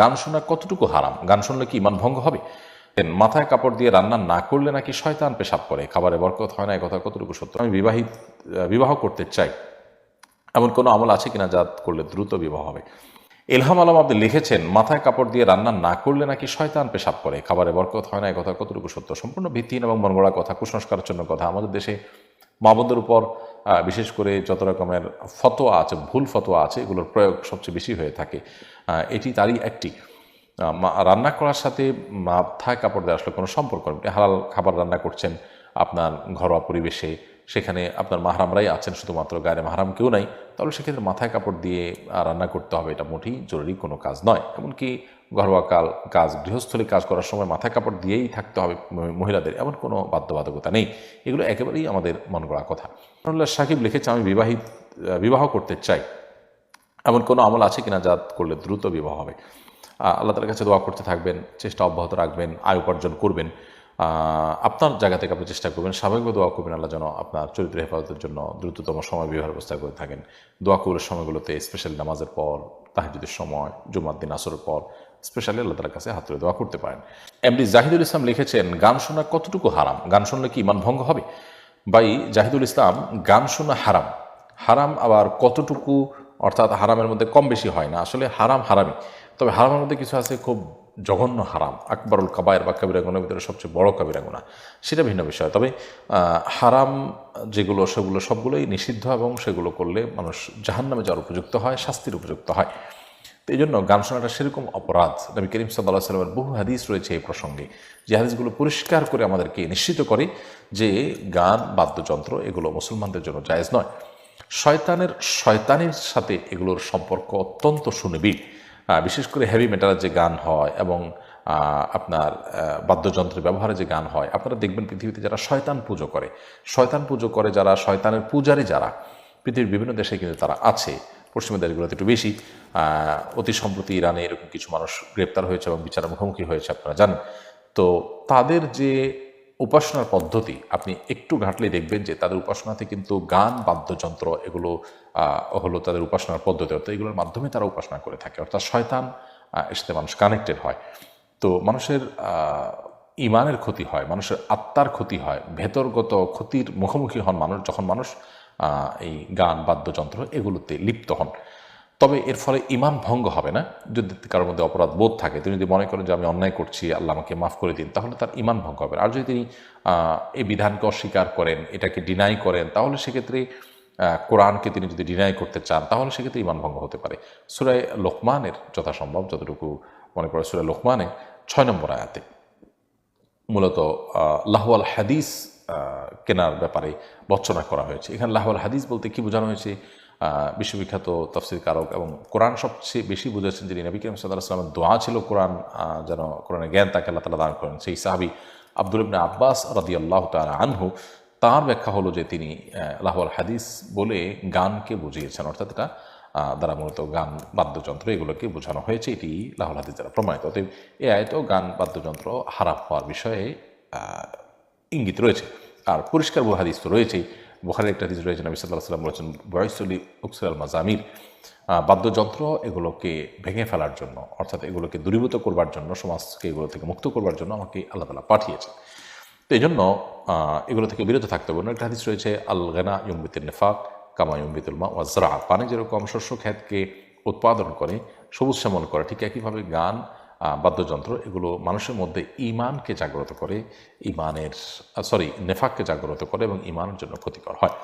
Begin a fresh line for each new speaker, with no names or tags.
গান শোনা কতটুকু হারাম? গান শুনলে কি ইমান ভঙ্গ হবে? মাথায় কাপড় দিয়ে রান্না না করলে নাকি শয়তান পেশাব করে। খাবারে বরকত হয় না কথা কতটুকু সত্য? আমি বিবাহিত বিবাহ করতে চাই। এমন কোনো আমল আছে কিনা যা করলে দ্রুত বিবাহ হবে? এলহাম আলম আপনি লিখেছেন, মাথায় কাপড় দিয়ে রান্না না করলে নাকি শয়তান পেশাব করে। খাবারে বরকত হয় না কথা কতটুকু সত্য? সম্পূর্ণ ভিত্তিহীন এবং মনগড়া কথা, কুসংস্কারের জন্য কথা। আমাদের দেশে মা বোনদের উপর বিশেষ করে যত রকমের ফতোয়া আছে, ভুল ফতোয়া আছে, এগুলোর প্রয়োগ সবচেয়ে বেশি হয়ে থাকে। এটি তারই একটি। রান্না করার সাথে মাথায় কাপড় দেওয়া আসলে কোনো সম্পর্ক নেই। হালাল খাবার রান্না করছেন আপনার ঘরোয়া পরিবেশে, সেখানে আপনার মাহারামরাই আছেন, শুধুমাত্র গায়ে মাহারাম কেউ নাই। তাহলে সেক্ষেত্রে মাথায় কাপড় দিয়ে রান্না করতে হবে, এটা মোটেই জরুরি কোনো কাজ নয়। এমনকি ঘরোয়া কাল, কাজ, গৃহস্থলী কাজ করার সময় মাথায় কাপড় দিয়েই থাকতে হবে মহিলাদের, এমন কোনো বাধ্যবাধকতা নেই। এগুলো একেবারেই আমাদের মন গড়া কথা। রুল্লাহ সাকিব লিখেছে, আমি বিবাহিত বিবাহ করতে চাই। এমন কোনো আমল আছে কিনা যা করলে দ্রুত বিবাহ হবে? আল্লাহ তালার কাছে দোয়া করতে থাকবেন, চেষ্টা অব্যাহত রাখবেন, আয় উপার্জন করবেন। আপনার জায়গা থেকে আপনি চেষ্টা করবেন, স্বাভাবিকভাবে দোয়া করবেন আল্লাহ যেন আপনার চরিত্র হেফাজতের জন্য দ্রুততম সময় বিবাহের ব্যবস্থা করে থাকেন। দোয়া কবুলের সময়গুলোতে স্পেশালি নামাজের পর তাহাজুদের সময়, জুমার দিন, আসরের পর স্পেশালি আল্লাহ তালার কাছে হাত তুলে দোয়া করতে পারেন। এমডি জাহিদুল ইসলাম লিখেছেন, গান শোনা কতটুকু হারাম? গান শুনলে কি ইমান ভঙ্গ হবে? ভাই, জাহিদুল ইসলাম, গান শোনা হারাম। হারাম আবার কতটুকু? অর্থাৎ হারামের মধ্যে কম বেশি হয় না। আসলে হারাম হারামই। তবে হারামের মধ্যে কিছু আছে খুব জঘন্য হারাম। আকবরুল কাবায়ের বা কাবিরা গুণের ভিতরে সবচেয়ে বড় কাবিরা গুণা। সেটা ভিন্ন বিষয়। তবে হারাম যেগুলো, সেগুলো সবগুলোই নিষিদ্ধ এবং সেগুলো করলে মানুষ জাহান্নামে যাওয়ার উপযুক্ত হয়, শাস্তির উপযুক্ত হয়। তো এই জন্য গান শোনাটা সেরকম অপরাধ। নবী করিম সাল্লাহ সাল্লামের বহু হাদিস রয়েছে এই প্রসঙ্গে। যে হাদিসগুলো পরিষ্কার করে আমাদেরকে নিশ্চিত করে যে গান, বাদ্যযন্ত্র এগুলো মুসলমানদের জন্য জায়েজ নয়। শয়তানের শয়তানের সাথে এগুলোর সম্পর্ক অত্যন্ত সুনিবিড়। বিশেষ করে হেভি মেটালের যে গান হয় এবং আপনার বাদ্যযন্ত্রের ব্যবহারে যে গান হয়। আপনারা দেখবেন পৃথিবীতে যারা শয়তান পুজো করে, শয়তান পুজো করে যারা, শয়তানের পূজারী যারা, পৃথিবীর বিভিন্ন দেশে কিন্তু তারা আছে। পশ্চিমের দেশগুলোতে একটু বেশি অতি সম্প্রতি ইরানে এরকম কিছু মানুষ গ্রেপ্তার হয়েছে এবং বিচারের মুখোমুখি হয়েছে, আপনারা জানেন। তো তাদের যে উপাসনার পদ্ধতি, আপনি একটু ঘাটলে দেখবেন যে তাদের উপাসনাতে কিন্তু গান, বাদ্যযন্ত্র এগুলো হলো তাদের উপাসনার পদ্ধতি। অর্থাৎ এগুলোর মাধ্যমে তারা উপাসনা করে থাকে। অর্থাৎ শয়তান সাথে মানুষ কানেক্টেড হয়। তো মানুষের ইমানের ক্ষতি হয়, মানুষের আত্মার ক্ষতি হয়, ভেতরগত ক্ষতির মুখোমুখি হন মানুষ, যখন মানুষ এই গান, বাদ্যযন্ত্র এগুলোতে লিপ্ত হন। তবে এর ফলে ইমান ভঙ্গ হবে না। যদি কারোর মধ্যে অপরাধ বোধ থাকে, তিনি যদি মনে করেন যে আমি অন্যায় করছি, আল্লাহ আমাকে মাফ করে দিন, তাহলে তার ইমান ভঙ্গ হবে। আর যদি তিনি এই বিধানকে অস্বীকার করেন, এটাকে ডিনাই করেন, তাহলে সেক্ষেত্রে কোরআনকে তিনি যদি ডিনাই করতে চান, তাহলে সেক্ষেত্রে ইমান ভঙ্গ হতে পারে। সুরায় লোকমানের যথাসম্ভব, যতটুকু মনে করে সুরায় লোকমানে ছয় নম্বর আয়াতে। মূলত লাহওয়াল হাদিস কেনার ব্যাপারে বর্চনা করা হয়েছে। এখানে লাহওয়াল হাদিস বলতে কি বোঝানো হয়েছে? বিশ্ববিখ্যাত তফসির কারক এবং কোরআন সবচেয়ে বেশি বুঝেছেন যিনি নবী করিম সাল্লাহ সাল্লামের দোয়া ছিল কোরআন যেন কোরআনের জ্ঞান তাকে আল্লাহ তালা দান করেন। সেই সাহাবি আব্দুল ইবনে আব্বাস রাদি আল্লাহ তালা আনহু তার ব্যাখ্যা হলো যে তিনি লাহওয়াল হাদিস বলে গানকে বুঝিয়েছেন, অর্থাৎ এটা দ্বারা মূলত গান, বাদ্যযন্ত্র এগুলোকে বোঝানো হয়েছে। এটি লাহুল হাদিস দ্বারা প্রমাণিত। অতএব এ আয়তেও গান, বাদ্যযন্ত্র হারাপ হওয়ার বিষয়ে ইঙ্গিত রয়েছে। আর পরিষ্কার বহু হাদিস তো রয়েছেই। বোখারের একটা হাদিস রয়েছে, নবী সাল্লাহ সাল্লাম বলেছেন, বয়সলি উকসুল মাজামির বাদ্যযন্ত্র এগুলোকে ভেঙে ফেলার জন্য, অর্থাৎ এগুলোকে দূরীভূত করবার জন্য, সমাজকে এগুলো থেকে মুক্ত করবার জন্য আমাকে আল্লাহ তালা পাঠিয়েছেন। তো এই জন্য এগুলো থেকে বিরত থাকতে হবে। একটা হাদিস রয়েছে, আল গেনা ইয়ম্বিতের নেফাক কামা ইয়ম্বিতুল মা ওয়াজরা পানি যেরকম শস্য খ্যাতকে উৎপাদন করে, সবুজ শ্যামল করে, ঠিক একইভাবে গান বাদ্যযন্ত্র, এগুলো মানুষের মধ্যে ইমানকে জাগ্রত করে ইমানের সরি নেফাককে জাগ্রত করে এবং ইমানের জন্য ক্ষতিকর হয়।